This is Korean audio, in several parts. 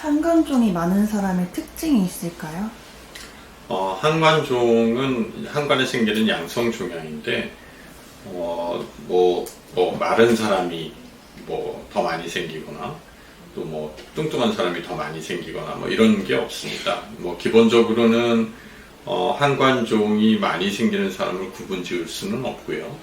한관종이 많은 사람의 특징이 있을까요? 어, 한관종은 한관에 생기는 양성 종양인데 어, 뭐, 뭐 마른 사람이 뭐 더 많이 생기거나 또 뭐 뚱뚱한 사람이 더 많이 생기거나 뭐 이런 게 없습니다. 뭐 기본적으로는 어, 한관종이 많이 생기는 사람을 구분 지을 수는 없고요.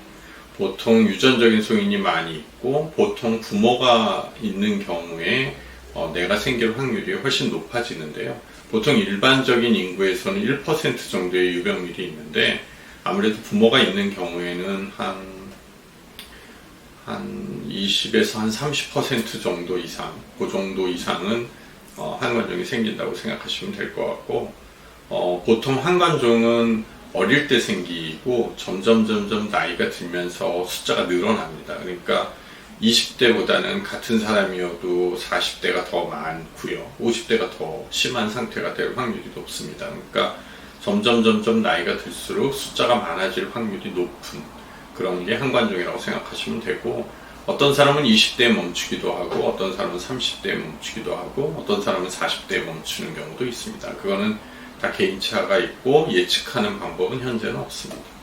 보통 유전적인 성인이 많이 있고 보통 부모가 있는 경우에 어, 내가 생길 확률이 훨씬 높아지는데요. 보통 일반적인 인구에서는 1% 정도의 유병률이 있는데 아무래도 부모가 있는 경우에는 한, 한 20에서 한 30% 정도 이상, 그 정도 이상은 어, 한관종이 생긴다고 생각하시면 될 것 같고, 어, 보통 한관종은 어릴 때 생기고 점점 점점 나이가 들면서 숫자가 늘어납니다. 그러니까 20대보다는 같은 사람이어도 40대가 더 많고요. 50대가 더 심한 상태가 될 확률이 높습니다. 그러니까 점점 점점 나이가 들수록 숫자가 많아질 확률이 높은 그런 게 한관종이라고 생각하시면 되고 어떤 사람은 20대에 멈추기도 하고 어떤 사람은 30대에 멈추기도 하고 어떤 사람은 40대에 멈추는 경우도 있습니다. 그거는 다 개인차가 있고 예측하는 방법은 현재는 없습니다.